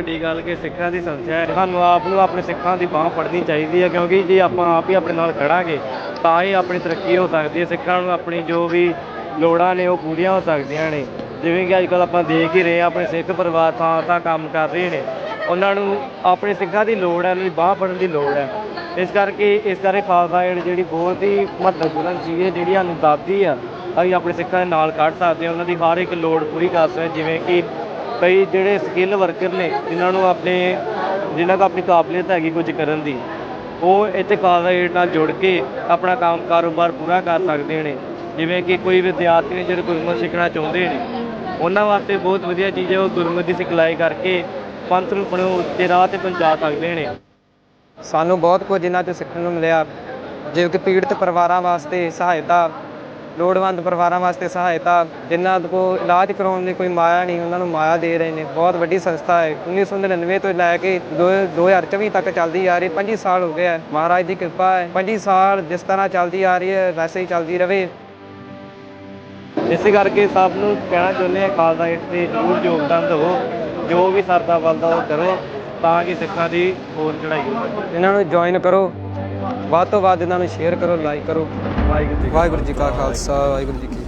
ਵੱਡੀ ਗੱਲ ਕਿ ਸਿੱਖਾਂ ਦੀ ਸੰਸਥਾ ਹੈ। ਸਾਨੂੰ ਆਪ ਨੂੰ ਆਪਣੇ ਸਿੱਖਾਂ ਦੀ ਬਾਹ ਫੜਨੀ ਚਾਹੀਦੀ ਹੈ, ਕਿਉਂਕਿ ਜੇ ਆਪਾਂ ਆਪ ਹੀ ਆਪਣੇ ਨਾਲ ਖੜਾਂਗੇ, ਤਾਂ ਹੀ ਆਪਣੀ ਤਰੱਕੀ ਹੋ ਸਕਦੀ ਹੈ। ਸਿੱਖਾਂ ਨੂੰ ਆਪਣੀ ਜੋ ਵੀ ਲੋੜਾਂ ਨੇ, ਉਹ ਪੂਰੀਆਂ ਹੋ ਸਕਦੀਆਂ ਨੇ। ਜਿਵੇਂ ਕਿ ਅੱਜ ਕੱਲ੍ਹ ਆਪਾਂ ਦੇਖ ਹੀ ਰਹੇ ਹਾਂ, ਆਪਣੇ ਸਿੱਖ ਪਰਿਵਾਰ ਥਾਂ ਥਾਂ ਕੰਮ ਕਰ ਰਹੇ ਨੇ। ਉਹਨਾਂ ਨੂੰ ਆਪਣੇ ਸਿੱਖਾਂ ਦੀ ਲੋੜ ਹੈ, ਉਹਨਾਂ ਦੀ ਬਾਹ ਫੜਨ ਦੀ ਲੋੜ ਹੈ। ਇਸ ਕਰਕੇ ਇਸ ਕਰਕੇ ਖਾਲਸਾ ਏਡ ਜਿਹੜੀ ਬਹੁਤ ਹੀ ਮਹੱਤਵਪੂਰਨ ਚੀਜ਼ ਹੈ, ਜਿਹੜੀ ਸਾਨੂੰ ਦੱਸਦੀ ਆ, ਅਸੀਂ ਆਪਣੇ ਸਿੱਖਾਂ ਦੇ ਨਾਲ ਕੱਢ ਸਕਦੇ ਹਾਂ। ਉਹਨਾਂ ਦੀ ਹਰ ਇੱਕ ਲੋੜ ਪੂਰੀ ਕਰ ਸਕਦੇ ਜਿਵੇਂ ਕਿ ਕਈ ਜਿਹੜੇ ਸਕਿੱਲ ਵਰਕਰ ਨੇ, ਜਿਨ੍ਹਾਂ ਨੂੰ ਆਪਣੇ, ਜਿਨ੍ਹਾਂ ਕੋਲ ਆਪਣੀ ਕਾਬਲੀਅਤ ਹੈਗੀ ਕੁਝ ਕਰਨ ਦੀ, ਉਹ ਇੱਥੇ ਖਾਲਸਾ ਨਾਲ ਜੁੜ ਕੇ ਆਪਣਾ ਕੰਮ ਕਾਰੋਬਾਰ ਪੂਰਾ ਕਰ ਸਕਦੇ ਨੇ। ਜਿਵੇਂ ਕਿ ਕੋਈ ਵਿਦਿਆਰਥੀ ਨੇ ਜਿਹੜੇ ਗੁਰਮਤਿ ਸਿੱਖਣਾ ਚਾਹੁੰਦੇ ਨੇ, ਉਹਨਾਂ ਵਾਸਤੇ ਬਹੁਤ ਵਧੀਆ ਚੀਜ਼ ਹੈ, ਉਹ ਗੁਰਮਤਿ ਦੀ ਸਿਖਲਾਈ ਕਰਕੇ ਪੰਥ ਨੂੰ ਆਪਣੇ ਉੱਚੇ ਰਾਹ ਤੇ ਪਹੁੰਚਾ ਸਕਦੇ ਨੇ। ਸਾਨੂੰ ਬਹੁਤ ਕੁਝ ਇਹਨਾਂ ਤੋਂ ਸਿੱਖਣ ਨੂੰ ਮਿਲਿਆ, ਜਿਵੇਂ ਕਿ ਪੀੜਤ ਪਰਿਵਾਰਾਂ ਵਾਸਤੇ ਸਹਾਇਤਾ ਲੋੜਵੰਦ ਪਰਿਵਾਰਾਂ ਵਾਸਤੇ ਸਹਾਇਤਾ, ਜਿਨ੍ਹਾਂ ਕੋਲ ਇਲਾਜ ਕਰਾਉਣ ਲਈ ਕੋਈ ਮਾਇਆ ਨਹੀਂ, ਉਹਨਾਂ ਨੂੰ ਮਾਇਆ ਦੇ ਰਹੇ ਨੇ। ਬਹੁਤ ਵੱਡੀ ਸੰਸਥਾ ਹੈ। 1999 ਤੋਂ ਲੈ ਕੇ 2024 ਤੱਕ ਚੱਲਦੀ ਆ ਰਹੀ 25 ਸਾਲ ਹੋ ਗਏ ਹੈ ਮਹਾਰਾਜ ਦੀ ਕਿਰਪਾ ਹੈ। 25 ਸਾਲ ਜਿਸ ਤਰ੍ਹਾਂ ਚੱਲਦੀ ਆ ਰਹੀ ਹੈ, ਵੈਸੇ ਹੀ ਚੱਲਦੀ ਰਵੇ। ਇਸੇ ਕਰਕੇ ਸਭ ਨੂੰ ਕਹਿਣਾ ਚਾਹੁੰਦੇ ਆ ਖਾਲਸਾ ਏਡ ਤੇ ਜ਼ਰੂਰ ਯੋਗਦਾਨ ਦਿਓ ਜੋ ਵੀ ਸਰਦਾ ਬਣਦਾ ਉਹ ਕਰੋ, ਤਾਂ ਕਿ ਸਿੱਖਾਂ ਦੀ ਹੋਰ ਚੜ੍ਹਾਈ ਇਹਨਾਂ ਨੂੰ ਜੁਆਇਨ ਕਰੋ। ਵੱਧ ਤੋਂ ਵੱਧ ਇਹਨਾਂ ਨੂੰ ਸ਼ੇਅਰ ਕਰੋ ਲਾਈਕ ਕਰੋ। ਵਾਹਿਗੁਰੂ ਜੀ ਕਾ ਵਾਹਿਗੁਰੂ ਜੀ ਕਾ ਖਾਲਸਾ, ਵਾਹਿਗੁਰੂ ਜੀ ਕੀ